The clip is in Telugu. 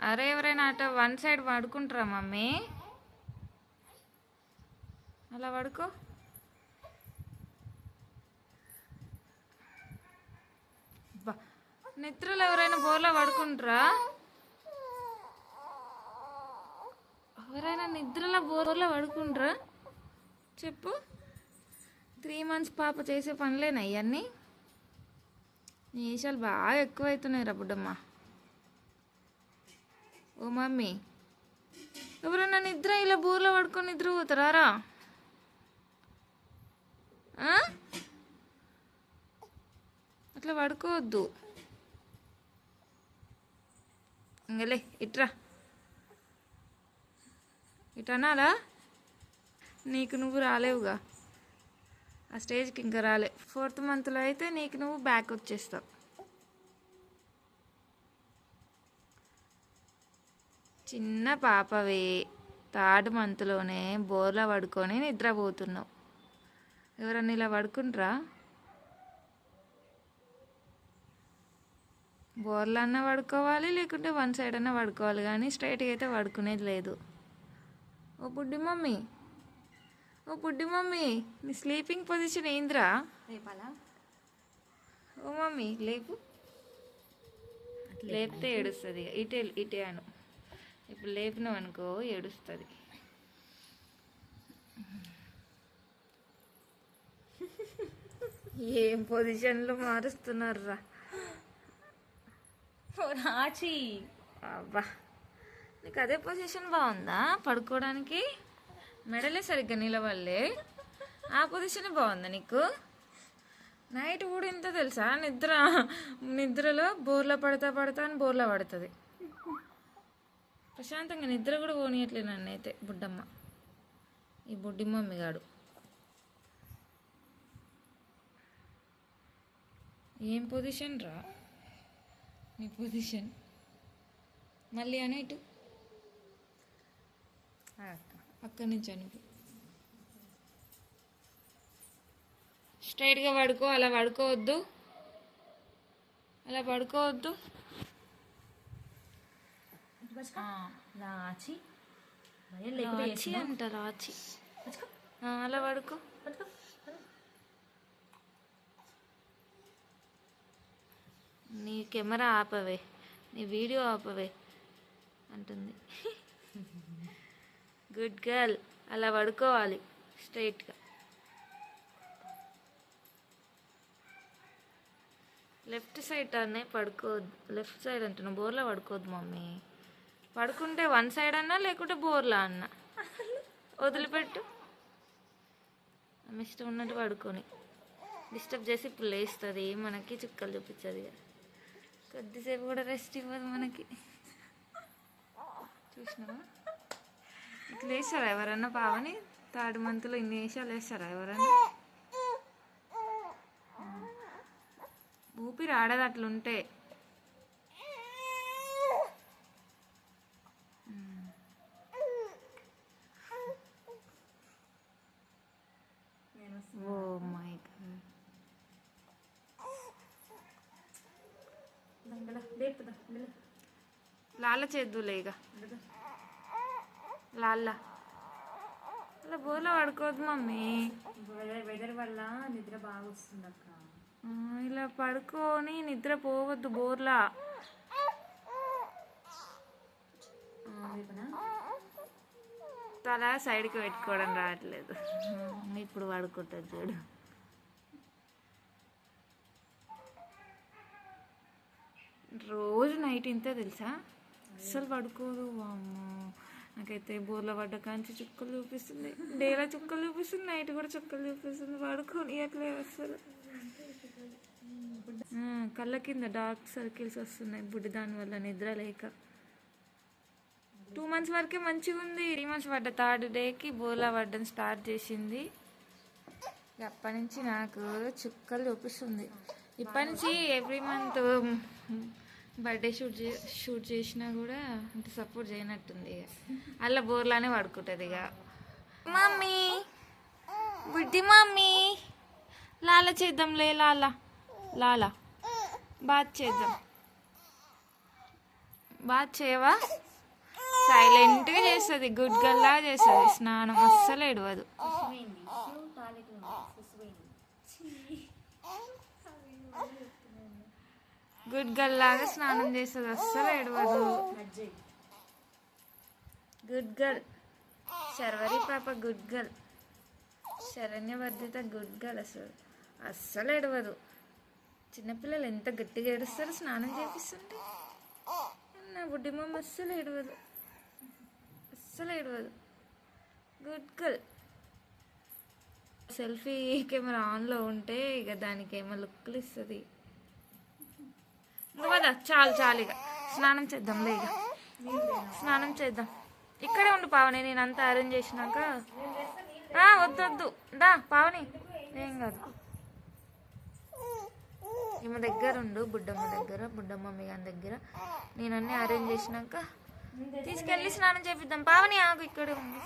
అరే ఎవరైనా అట వన్ సైడ్ పడుకుంటారా మమ్మీ? అలా పడుకో. అబ్బా, నిద్రలో ఎవరైనా బోర్లో పడుకుంటారా? ఎవరైనా నిద్రలో బోర్లో పడుకుంటారా? చెప్పు. త్రీ మంత్స్ పాప చేసే పనులేనా ఇవన్నీ నీ బాగా ఎక్కువైతున్నాయి రా బుడ్డమ్మ. ఓ మమ్మీ. ఎవరన్నా నిద్ర ఇలా బోర్లో పడుకొని నిద్ర పోతారా రా అట్లా పడుకోవద్దు. ఇంకలే ఇట్రా. ఇటు అనాలా? నీకు నువ్వు రాలేవుగా. ఆ స్టేజ్కి ఇంకా రాలే. ఫోర్త్ మంత్లో అయితే నీకు నువ్వు బ్యాక్ వచ్చేస్తావు. చిన్న పాపవి థర్డ్ మంత్లోనే బోర్లా పడుకొని నిద్రపోతున్నావు. ఎవరన్నా ఇలా పడుకుంటారా? బోర్లా అన్నా పడుకోవాలి లేకుంటే వన్ సైడ్ అన్నా పడుకోవాలి కానీ స్ట్రైట్గా అయితే పడుకునేది లేదు. ఓ బుడ్డి మమ్మీ ఓ బుడ్డి మమ్మీ నీ స్లీపింగ్ పొజిషన్ ఏంద్రా? రేపాలా ఓ మమ్మీ లేపు. లేపితే ఏడుస్తుంది ఇటే ఇటే అను. ఇప్పుడు లేపినావు అనుకో ఏడుస్తుంది. ఏం పొజిషన్లో మారుస్తున్నారు రాచి అబ్బా. నీకు అదే పొజిషన్ బాగుందా పడుకోవడానికి? మెడలే సరిగ్గా నిలబడలే ఆ పొజిషన్ బాగుందా నీకు? నైట్ కూడా ఇంత తెలుసా? నిద్ర నిద్రలో బోర్లా పడతా పడతా అని బోర్లా పడుతుంది. ప్రశాంతంగా నిద్ర కూడా పోనీయట్లే నన్ను అయితే బుడ్డమ్మ. ఈ బుడ్డి మమ్మీగాడు ఏం పొజిషన్ రా? నీ పొజిషన్ మళ్ళీ అనే ఇటు. అక్కడి నుంచి అనుకు స్ట్రైట్గా పడుకో అలా పడుకోవద్దు. అలా పడుకోవద్దు. భయం రాచి అంట ఆ, అలా పడుకో నీ కెమెరా ఆపవే నీ వీడియో ఆపవే అంటుంది. గుడ్ గర్ల్ అలా పడుకోవాలి స్ట్రైట్గా. లెఫ్ట్ సైడ్ అనే పడుకోవద్దు లెఫ్ట్ సైడ్ అంటున్నా బోర్లా పడుకోవద్దు మమ్మీ. పడుకుంటే వన్ సైడ్ అన్నా లేకుంటే బోర్లా అన్నా? వదిలిపెట్టు. ఆమె ఇష్టం ఉన్నట్టు పడుకొని. డిస్టర్బ్ చేసి ఇప్పుడు లేస్తుంది. మనకి చుక్కలు చూపించదు ఇక. కొద్దిసేపు కూడా రెస్ట్ ఇవ్వదు మనకి. చూసినావా? ఇట్లా వేస్తారా ఎవరన్నా పావని? థర్డ్ మంత్లో ఇన్ని వేషాలు వేస్తారా ఎవరన్నా? ఊపిరి ఆడదు అట్లుంటే. ఓ మై గాడ్ లేపుదా లాల చేద్దులే ఇక లాల్ల. అలా బోర్లో పడుకోవద్దు మమ్మీ. వెదర్ వెదర్ వల్ల నిద్ర బాగా వస్తుంది అక్క. ఇలా పడుకొని నిద్ర పోవద్దు బోర్లా. తల సైడ్కి పెట్టుకోవడం రావట్లేదు. ఇప్పుడు పడుకుంటుంది చూడు. రోజు నైట్ ఇంతే తెలుసా? అస్సలు పడుకోదు. వామ్మో. నాకైతే బోర్ల పడ్డ కాంచి చుక్కలు చూపిస్తుంది. డేలా చుక్కలు చూపిస్తుంది. నైట్ కూడా చుక్కలు చూపిస్తుంది. పడుకొని అట్లే అస్సలు. ఆ, కళ్ళ కింద డార్క్ సర్కిల్స్ వస్తున్నాయి. బుడ్డి దాని వల్ల నిద్ర లేక. టూ మంత్స్ వరకే మంచిగా ఉంది త్రీ మంత్స్ పడ్డ థర్డ్ డేకి బోలా పడ్డం స్టార్ట్ చేసింది. ఇక అప్పటి నుంచి నాకు చుక్కలు చూపిస్తుంది. ఇప్పటి నుంచి ఎవ్రీ మంత్ బర్త్డే షూట్ చే షూట్ చేసినా కూడా అంటే సపోర్ట్ చేయనట్టుంది. ఇక అలా బోర్లానే పడుకుంటుంది ఇక మమ్మీ బుడ్డి మమ్మీ లాల చేద్దాంలే లాల. లాల బాత్ చేద్దాం. బాత్ చేయవా? సైలెంట్గా చేస్తుంది గుడ్ గల్లా చేస్తుంది. స్నానం అస్సలు ఎడవదు గుడ్ గల్లాగా స్నానం చేస్తుంది అస్సలు ఎడవదు గుడ్ గర్ల్. శర్వరి పాప good girl. Saranyavardhita good girl అసలు. అస్సలు ఎడవదు చిన్నపిల్లలు ఎంత గట్టిగా ఏడుస్తారు స్నానం చేపిస్తుంటే. నా బుడ్డి మమ్మ అస్సలు ఏడవదు. అస్సలు ఏడవదు. గుడ్ గర్ల్ సెల్ఫీ కెమెరా ఆన్లో ఉంటే ఇక దానికి ఏమో లుక్లు ఇస్తుంది. కదా చాలు చాలు ఇక. స్నానం చేద్దాంలే ఇక. స్నానం చేద్దాం. ఇక్కడే ఉండు పావని నేను అంతా అరేంజ్ చేసినాక. వద్దొద్దు వద్దు దా పావని. ఏం కాదు. ఈమె దగ్గర ఉండు బుడ్డమ్మ దగ్గర బుడ్డమ్మ మీ గారి దగ్గర. నేను అన్నీ అరేంజ్ చేసినాక తీసుకెళ్ళి స్నానం చేపిద్దాం. పావని ఆకు ఇక్కడే ఉంది